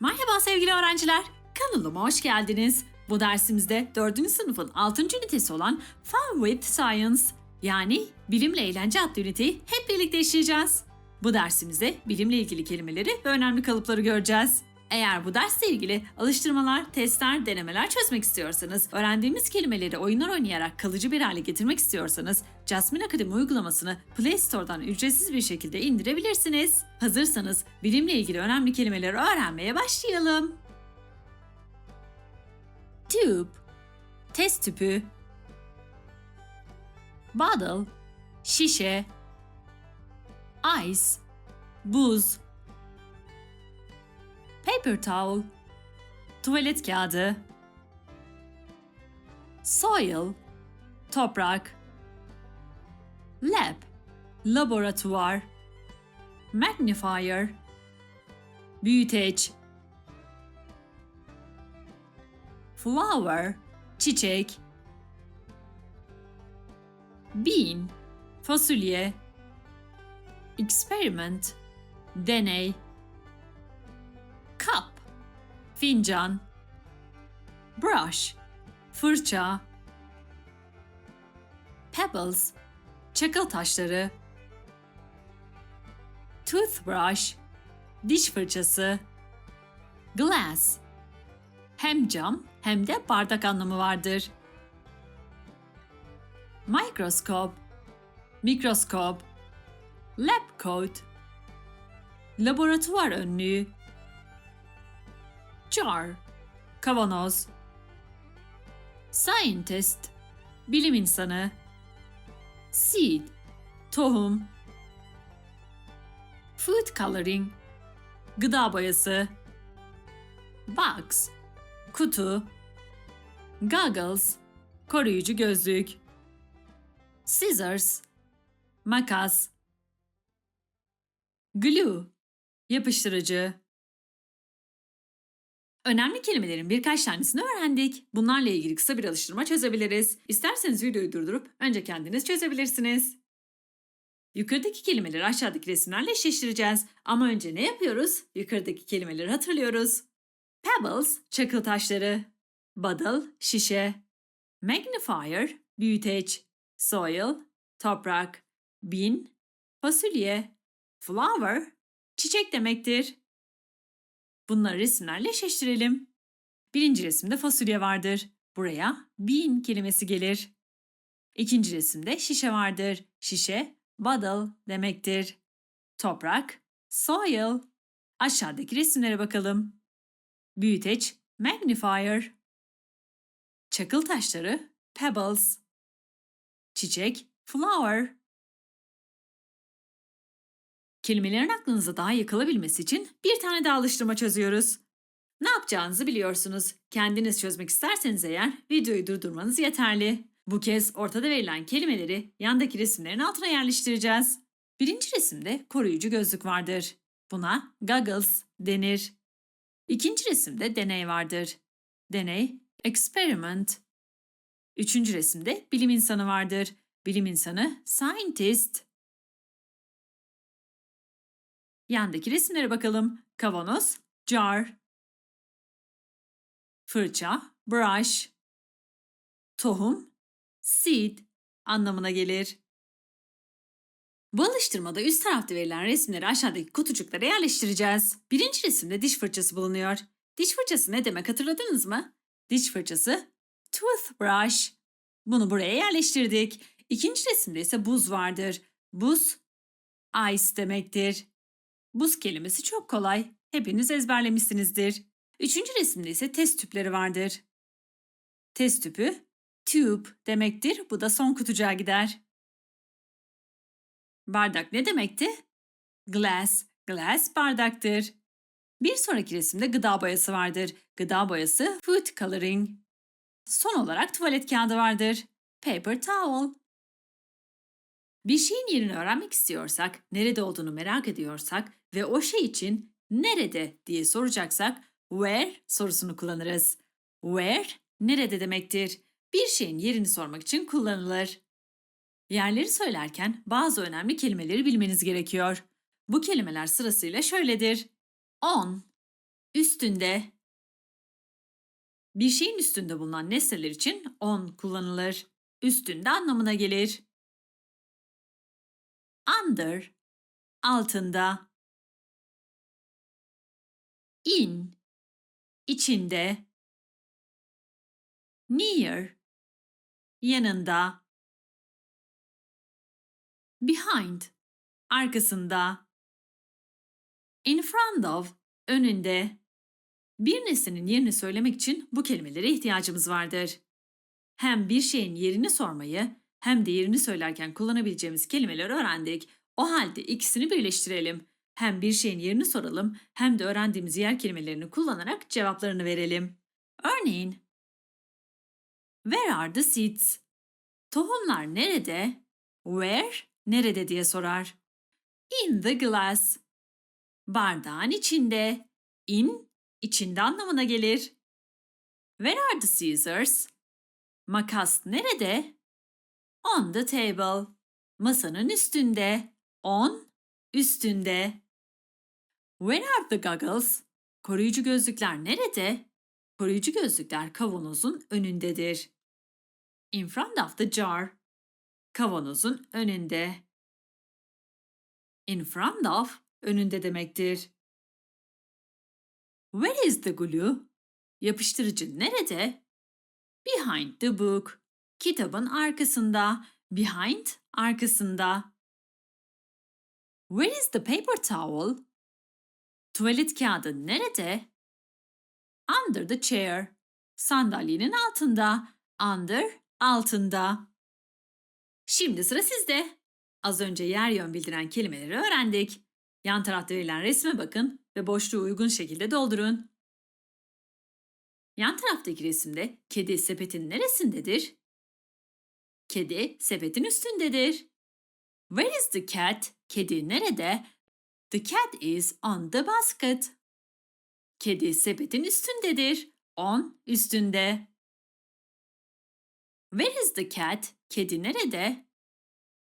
Merhaba sevgili öğrenciler. Kanalıma hoş geldiniz. Bu dersimizde 4. sınıfın 6. ünitesi olan Fun with Science yani bilimle eğlence adlı üniteyi hep birlikte işleyeceğiz. Bu dersimizde bilimle ilgili kelimeleri ve önemli kalıpları göreceğiz. Eğer bu dersle ilgili alıştırmalar, testler, denemeler çözmek istiyorsanız, öğrendiğimiz kelimeleri oyunlar oynayarak kalıcı bir hale getirmek istiyorsanız, Jasmine Akademi uygulamasını Play Store'dan ücretsiz bir şekilde indirebilirsiniz. Hazırsanız bilimle ilgili önemli kelimeleri öğrenmeye başlayalım. Tube, test tüpü. Bottle, şişe. Ice, buz. Paper towel, tuvalet kağıdı. Soil, toprak. Lab, laboratuvar. Magnifier, büyüteç. Flower, çiçek. Bean, fasulye. Experiment, deney. Fincan. Brush, fırça. Pebbles, çakıl taşları. Toothbrush, diş fırçası. Glass, hem cam hem de bardak anlamı vardır. Mikroskop, mikroskop. Lab coat, laboratuvar önlüğü. Jar, kavanoz. Scientist, bilim insanı. Seed, tohum. Food coloring, gıda boyası. Box, kutu. Goggles, koruyucu gözlük. Scissors, makas. Glue, yapıştırıcı. Önemli kelimelerin birkaç tanesini öğrendik. Bunlarla ilgili kısa bir alıştırma çözebiliriz. İsterseniz videoyu durdurup önce kendiniz çözebilirsiniz. Yukarıdaki kelimeleri aşağıdaki resimlerle eşleştireceğiz. Ama önce ne yapıyoruz? Yukarıdaki kelimeleri hatırlıyoruz. Pebbles, çakıl taşları. Bottle, şişe. Magnifier, büyüteç. Soil, toprak. Bean, fasulye. Flower, çiçek demektir. Bunları resimlerle eşleştirelim. Birinci resimde fasulye vardır. Buraya bean kelimesi gelir. İkinci resimde şişe vardır. Şişe, bottle demektir. Toprak, soil. Aşağıdaki resimlere bakalım. Büyüteç, magnifier. Çakıl taşları, pebbles. Çiçek, flower. Kelimelerin aklınıza daha iyi kalabilmesi için bir tane daha alıştırma çözüyoruz. Ne yapacağınızı biliyorsunuz. Kendiniz çözmek isterseniz eğer videoyu durdurmanız yeterli. Bu kez ortada verilen kelimeleri yandaki resimlerin altına yerleştireceğiz. Birinci resimde koruyucu gözlük vardır. Buna goggles denir. İkinci resimde deney vardır. Deney, experiment. Üçüncü resimde bilim insanı vardır. Bilim insanı, scientist. Yandaki resimlere bakalım. Kavanoz, jar. Fırça, brush. Tohum, seed anlamına gelir. Bu alıştırmada üst tarafta verilen resimleri aşağıdaki kutucuklara yerleştireceğiz. Birinci resimde diş fırçası bulunuyor. Diş fırçası ne demek hatırladınız mı? Diş fırçası, toothbrush. Bunu buraya yerleştirdik. İkinci resimde ise buz vardır. Buz, ice demektir. Buz kelimesi çok kolay. Hepiniz ezberlemişsinizdir. Üçüncü resimde ise test tüpleri vardır. Test tüpü, tube demektir. Bu da son kutucuğa gider. Bardak ne demekti? Glass, glass bardaktır. Bir sonraki resimde gıda boyası vardır. Gıda boyası food coloring. Son olarak tuvalet kağıdı vardır. Paper towel. Bir şeyin yerini öğrenmek istiyorsak, nerede olduğunu merak ediyorsak ve o şey için nerede diye soracaksak where sorusunu kullanırız. Where nerede demektir. Bir şeyin yerini sormak için kullanılır. Yerleri söylerken bazı önemli kelimeleri bilmeniz gerekiyor. Bu kelimeler sırasıyla şöyledir. On, üstünde. Bir şeyin üstünde bulunan nesneler için on kullanılır. Üstünde anlamına gelir. Under, altında. In, içinde. Near, yanında. Behind, arkasında. In front of, önünde. Bir nesnenin yerini söylemek için bu kelimelere ihtiyacımız vardır. Hem bir şeyin yerini sormayı hem de yerini söylerken kullanabileceğimiz kelimeleri öğrendik. O halde ikisini birleştirelim. Hem bir şeyin yerini soralım hem de öğrendiğimiz yer kelimelerini kullanarak cevaplarını verelim. Örneğin, Where are the seeds? Tohumlar nerede? Where, nerede diye sorar. In the glass. Bardağın içinde. In, içinde anlamına gelir. Where are the scissors? Makas nerede? On the table. Masanın üstünde. On, üstünde. Where are the goggles? Koruyucu gözlükler nerede? Koruyucu gözlükler kavanozun önündedir. In front of the jar. Kavanozun önünde. In front of, önünde demektir. Where is the glue? Yapıştırıcı nerede? Behind the book. Kitabın arkasında. Behind, arkasında. Where is the paper towel? Tuvalet kağıdı nerede? Under the chair. Sandalyenin altında. Under, altında. Şimdi sıra sizde. Az önce yer yön bildiren kelimeleri öğrendik. Yan tarafta verilen resme bakın ve boşluğu uygun şekilde doldurun. Yan taraftaki resimde kedi sepetin neresindedir? Kedi sepetin üstündedir. Where is the cat? Kedi nerede? The cat is on the basket. Kedi sepetin üstündedir. On, üstünde. Where is the cat? Kedi nerede?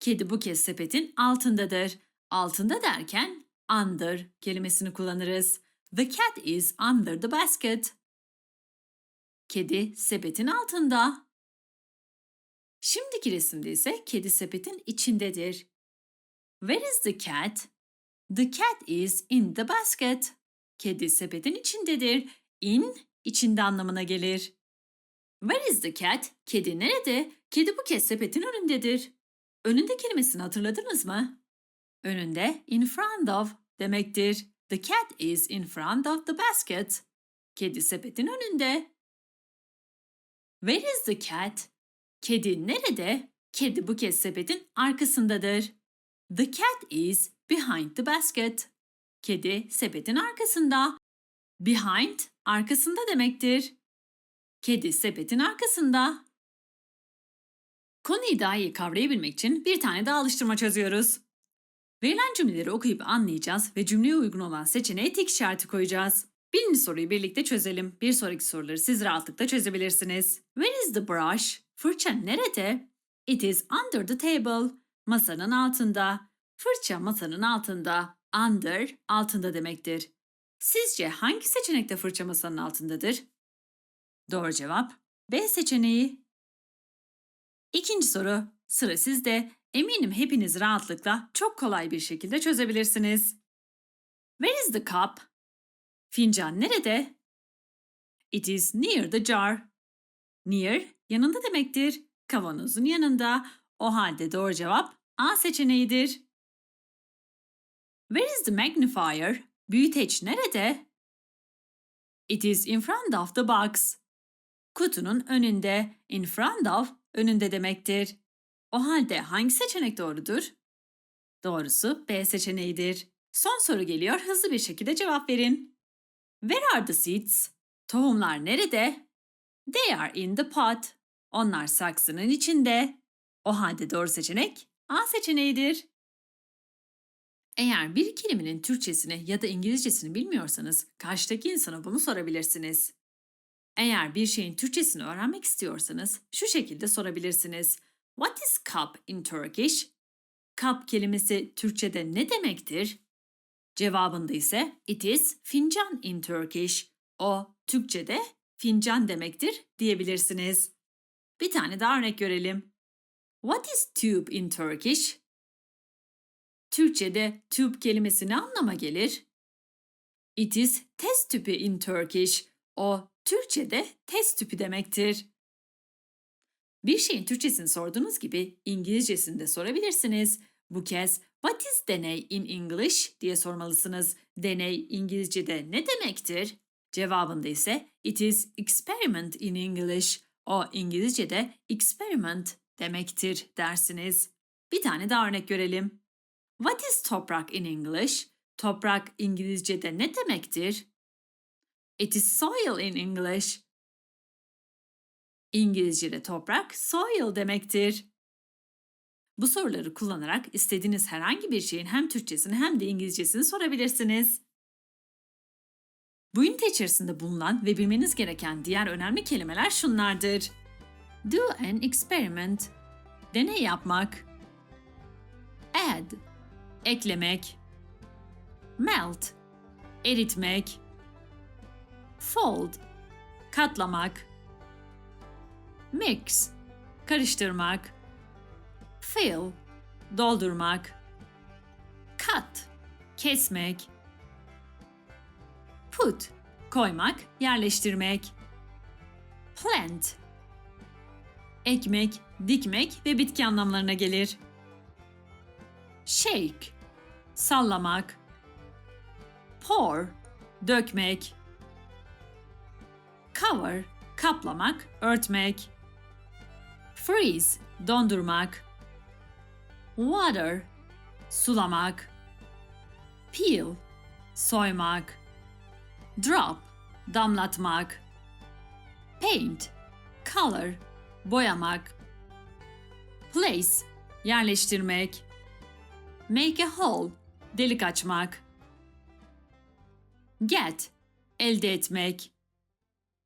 Kedi bu kez sepetin altındadır. Altında derken under kelimesini kullanırız. The cat is under the basket. Kedi sepetin altında. Şimdiki resimde ise kedi sepetin içindedir. Where is the cat? The cat is in the basket. Kedi sepetin içindedir. In, içinde anlamına gelir. Where is the cat? Kedi nerede? Kedi bu kez sepetin önündedir. Önünde kelimesini hatırladınız mı? Önünde in front of demektir. The cat is in front of the basket. Kedi sepetin önünde. Where is the cat? Kedi nerede? Kedi bu kez sepetin arkasındadır. The cat is behind the basket. Kedi sepetin arkasında. Behind arkasında demektir. Kedi sepetin arkasında. Konuyu daha iyi kavrayabilmek için bir tane daha alıştırma çözüyoruz. Verilen cümleleri okuyup anlayacağız ve cümleye uygun olan seçeneğe tik işareti koyacağız. Birinci soruyu birlikte çözelim. Bir sonraki soruları siz rahatlıkla çözebilirsiniz. Where is the brush? Fırça nerede? It is under the table. Masanın altında. Fırça masanın altında. Under, altında demektir. Sizce hangi seçenekte fırça masanın altındadır? Doğru cevap B seçeneği. İkinci soru. Sıra sizde. Eminim hepiniz rahatlıkla çok kolay bir şekilde çözebilirsiniz. Where is the cup? Fincan nerede? It is near the jar. Near, yanında demektir. Kavanozun yanında. O halde doğru cevap A seçeneğidir. Where is the magnifier? Büyüteç nerede? It is in front of the box. Kutunun önünde. In front of, önünde demektir. O halde hangi seçenek doğrudur? Doğrusu B seçeneğidir. Son soru geliyor. Hızlı bir şekilde cevap verin. Where are the seeds? Tohumlar nerede? They are in the pot. Onlar saksının içinde. O halde doğru seçenek A seçeneğidir. Eğer bir kelimenin Türkçesini ya da İngilizcesini bilmiyorsanız karşıdaki insana bunu sorabilirsiniz. Eğer bir şeyin Türkçesini öğrenmek istiyorsanız şu şekilde sorabilirsiniz. What is cup in Turkish? Cup kelimesi Türkçede ne demektir? Cevabında ise it is fincan in Turkish. O Türkçe'de fincan demektir diyebilirsiniz. Bir tane daha örnek görelim. What is tube in Turkish? Türkçe'de tube kelimesi ne anlama gelir? It is test tüpü in Turkish. O Türkçe'de test tüpü demektir. Bir şeyin Türkçesini sorduğunuz gibi İngilizcesini de sorabilirsiniz. Bu kez what is deney in English diye sormalısınız. Deney İngilizce'de ne demektir? Cevabında ise it is experiment in English. O İngilizce'de experiment demektir dersiniz. Bir tane daha örnek görelim. What is toprak in English? Toprak İngilizce'de ne demektir? It is soil in English. İngilizce'de toprak soil demektir. Bu soruları kullanarak istediğiniz herhangi bir şeyin hem Türkçesini hem de İngilizcesini sorabilirsiniz. Bu ünite içerisinde bulunan ve bilmeniz gereken diğer önemli kelimeler şunlardır. Do an experiment. Deney yapmak. Add. Eklemek. Melt. Eritmek. Fold. Katlamak. Mix. Karıştırmak. Fill. Doldurmak. Cut. Kesmek. Put. Koymak, yerleştirmek. Plant. Ekmek, dikmek ve bitki anlamlarına gelir. Shake. Sallamak. Pour. Dökmek. Cover. Kaplamak, örtmek. Freeze. Dondurmak. Water. Sulamak. Peel. Soymak. Drop. Damlatmak. Paint. Color. Boyamak. Place. Yerleştirmek. Make a hole. Delik açmak. Get. Elde etmek.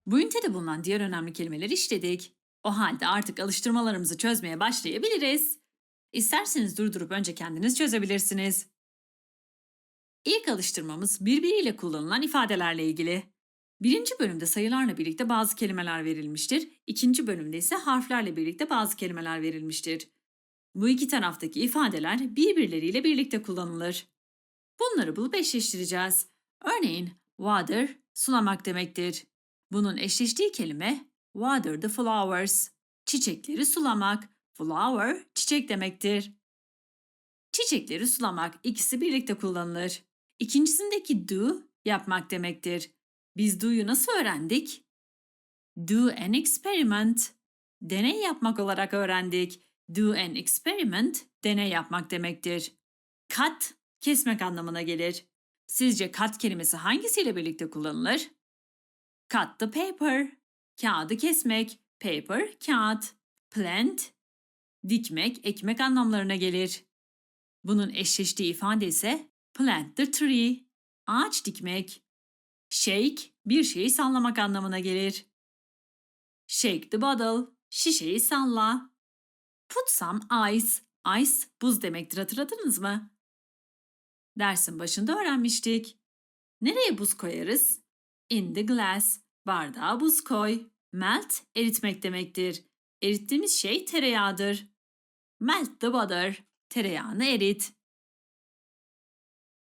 Bu ünitede bulunan diğer önemli kelimeleri işledik. O halde artık alıştırmalarımızı çözmeye başlayabiliriz. İsterseniz durdurup önce kendiniz çözebilirsiniz. İlk alıştırmamız birbiriyle kullanılan ifadelerle ilgili. Birinci bölümde sayılarla birlikte bazı kelimeler verilmiştir. İkinci bölümde ise harflerle birlikte bazı kelimeler verilmiştir. Bu iki taraftaki ifadeler birbirleriyle birlikte kullanılır. Bunları bulup eşleştireceğiz. Örneğin water sulamak demektir. Bunun eşleştiği kelime water the flowers. Çiçekleri sulamak. Flower çiçek demektir. Çiçekleri sulamak ikisi birlikte kullanılır. İkincisindeki do yapmak demektir. Biz do'yu nasıl öğrendik? Do an experiment. Deney yapmak olarak öğrendik. Do an experiment deney yapmak demektir. Cut kesmek anlamına gelir. Sizce cut kelimesi hangisiyle birlikte kullanılır? Cut the paper. Kağıdı kesmek. Paper, kağıt. Plant, dikmek, ekmek anlamlarına gelir. Bunun eşleştiği ifade ise plant the tree, ağaç dikmek. Shake, bir şeyi sallamak anlamına gelir. Shake the bottle, şişeyi salla. Put some ice, ice buz demektir hatırladınız mı? Dersin başında öğrenmiştik. Nereye buz koyarız? In the glass, bardağa buz koy. Melt, eritmek demektir. Erittiğimiz şey tereyağıdır. Melt the butter, tereyağını erit.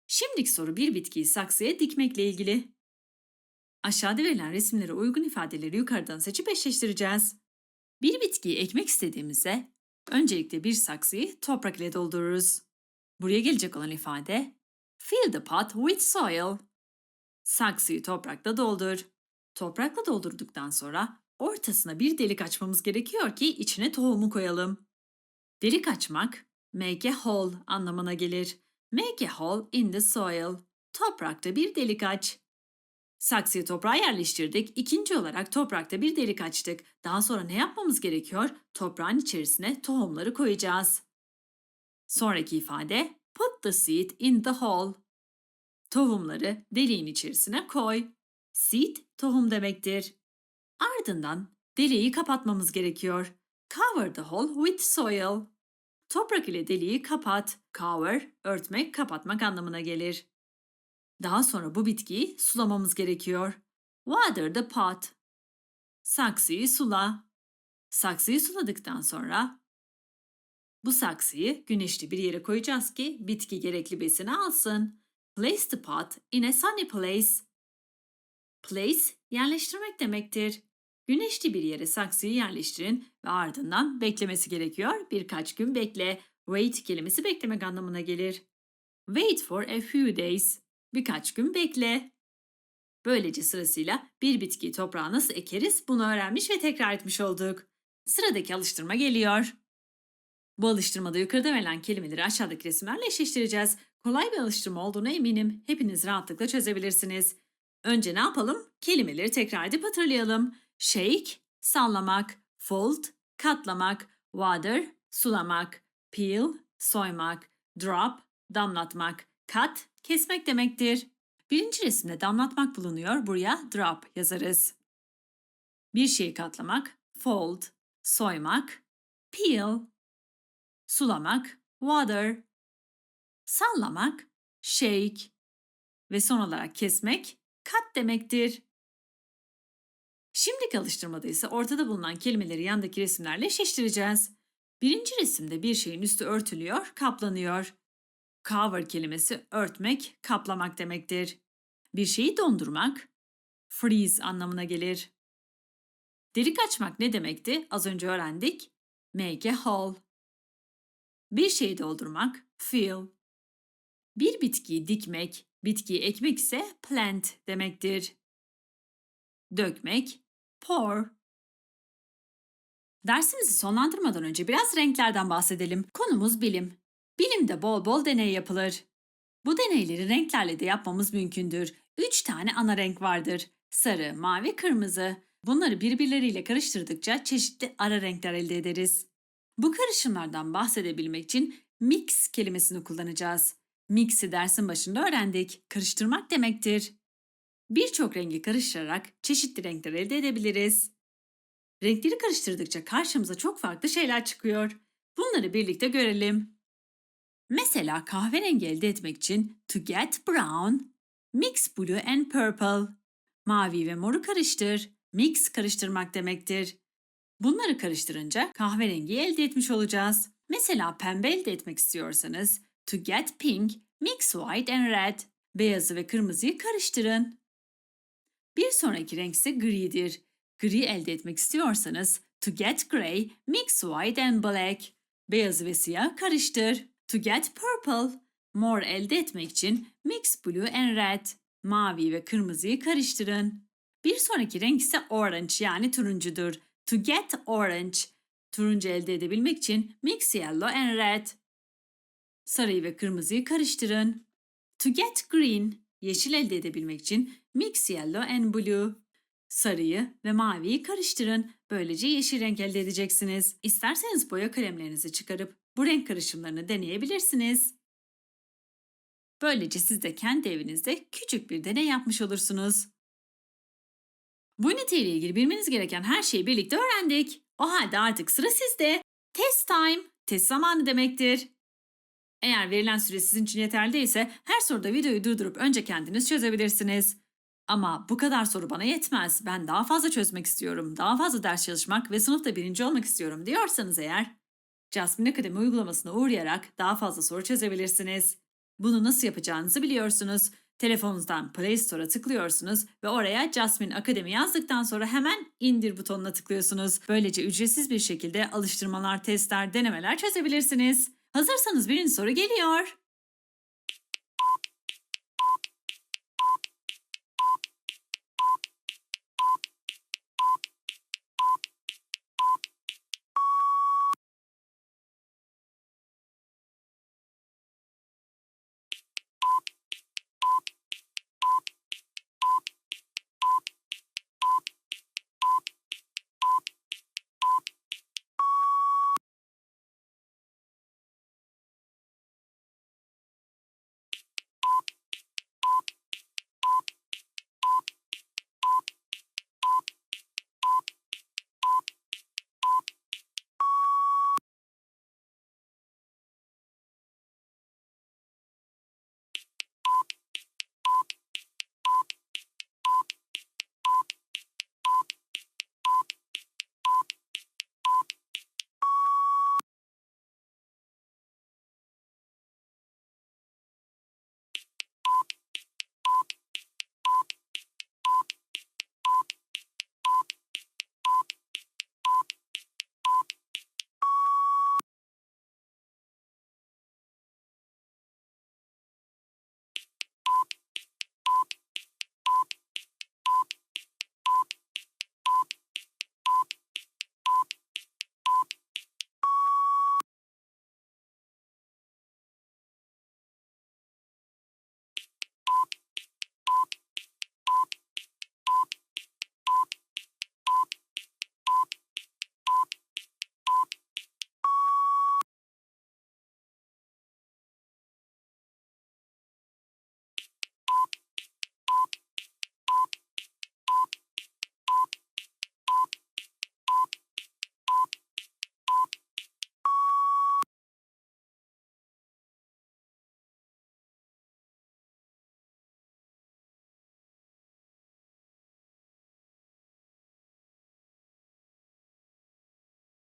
Şimdiki soru bir bitkiyi saksıya dikmekle ilgili. Aşağıda verilen resimlere uygun ifadeleri yukarıdan seçip eşleştireceğiz. Bir bitkiyi ekmek istediğimizde öncelikle bir saksıyı toprak ile doldururuz. Buraya gelecek olan ifade Fill the pot with soil. Saksıyı toprakla doldur. Toprakla doldurduktan sonra ortasına bir delik açmamız gerekiyor ki içine tohumu koyalım. Delik açmak, make a hole anlamına gelir. Make a hole in the soil. Toprakta bir delik aç. Saksıyı toprağa yerleştirdik. İkinci olarak toprakta bir delik açtık. Daha sonra ne yapmamız gerekiyor? Toprağın içerisine tohumları koyacağız. Sonraki ifade put the seed in the hole. Tohumları deliğin içerisine koy. Seed tohum demektir. Ardından deliği kapatmamız gerekiyor. Cover the hole with soil. Toprak ile deliği kapat. Cover, örtmek, kapatmak anlamına gelir. Daha sonra bu bitkiyi sulamamız gerekiyor. Water the pot. Saksıyı sula. Saksıyı suladıktan sonra bu saksıyı güneşli bir yere koyacağız ki bitki gerekli besini alsın. Place the pot in a sunny place. Place yerleştirmek demektir. Güneşli bir yere saksıyı yerleştirin ve ardından beklemesi gerekiyor. Birkaç gün bekle. Wait kelimesi beklemek anlamına gelir. Wait for a few days. Birkaç gün bekle. Böylece sırasıyla bir bitkiyi toprağa nasıl ekeriz bunu öğrenmiş ve tekrar etmiş olduk. Sıradaki alıştırma geliyor. Bu alıştırmada yukarıda verilen kelimeleri aşağıdaki resimlerle eşleştireceğiz. Kolay bir alıştırma olduğuna eminim. Hepiniz rahatlıkla çözebilirsiniz. Önce ne yapalım? Kelimeleri tekrar edip hatırlayalım. Shake, sallamak, fold, katlamak, water, sulamak, peel, soymak, drop, damlatmak, cut, kesmek demektir. Birinci resimde damlatmak bulunuyor. Buraya drop yazarız. Bir şeyi katlamak, fold, soymak, peel, sulamak, water, sallamak, shake ve son olarak kesmek, cut demektir. Şimdiki alıştırmada ise ortada bulunan kelimeleri yandaki resimlerle eşleştireceğiz. Birinci resimde bir şeyin üstü örtülüyor, kaplanıyor. Cover kelimesi örtmek, kaplamak demektir. Bir şeyi dondurmak, freeze anlamına gelir. Delik açmak ne demekti? Az önce öğrendik. Make a hole. Bir şeyi doldurmak, fill. Bir bitkiyi dikmek, bitkiyi ekmek ise plant demektir. Dökmek, pour. Dersimizi sonlandırmadan önce biraz renklerden bahsedelim. Konumuz bilim. Bilimde bol bol deney yapılır. Bu deneyleri renklerle de yapmamız mümkündür. Üç tane ana renk vardır. Sarı, mavi, kırmızı. Bunları birbirleriyle karıştırdıkça çeşitli ara renkler elde ederiz. Bu karışımlardan bahsedebilmek için mix kelimesini kullanacağız. Mix'i dersin başında öğrendik. Karıştırmak demektir. Birçok rengi karıştırarak çeşitli renkler elde edebiliriz. Renkleri karıştırdıkça karşımıza çok farklı şeyler çıkıyor. Bunları birlikte görelim. Mesela kahverengi elde etmek için to get brown, mix blue and purple. Mavi ve moru karıştır. Mix karıştırmak demektir. Bunları karıştırınca kahverengi elde etmiş olacağız. Mesela pembe elde etmek istiyorsanız to get pink, mix white and red. Beyazı ve kırmızıyı karıştırın. Bir sonraki renk ise gridir. Gri elde etmek istiyorsanız to get gray, mix white and black. Beyazı ve siyah karıştır. To get purple, mor elde etmek için mix blue and red. Mavi ve kırmızıyı karıştırın. Bir sonraki renk ise orange yani turuncudur. To get orange, turuncu elde edebilmek için mix yellow and red. Sarıyı ve kırmızıyı karıştırın. To get green, yeşil elde edebilmek için mix yellow and blue. Sarıyı ve maviyi karıştırın. Böylece yeşil renk elde edeceksiniz. İsterseniz boya kalemlerinizi çıkarıp bu renk karışımlarını deneyebilirsiniz. Böylece siz de kendi evinizde küçük bir deney yapmış olursunuz. Bu üniteyle ilgili bilmeniz gereken her şeyi birlikte öğrendik. O halde artık sıra sizde. Test time, test zamanı demektir. Eğer verilen süre sizin için yeterli değilse her soruda videoyu durdurup önce kendiniz çözebilirsiniz. Ama bu kadar soru bana yetmez. Ben daha fazla çözmek istiyorum, daha fazla ders çalışmak ve sınıfta birinci olmak istiyorum diyorsanız eğer, Jasmine Akademi uygulamasına uğrayarak daha fazla soru çözebilirsiniz. Bunu nasıl yapacağınızı biliyorsunuz. Telefonunuzdan Play Store'a tıklıyorsunuz ve oraya Jasmine Akademi yazdıktan sonra hemen indir butonuna tıklıyorsunuz. Böylece ücretsiz bir şekilde alıştırmalar, testler, denemeler çözebilirsiniz. Hazırsanız birinci soru geliyor.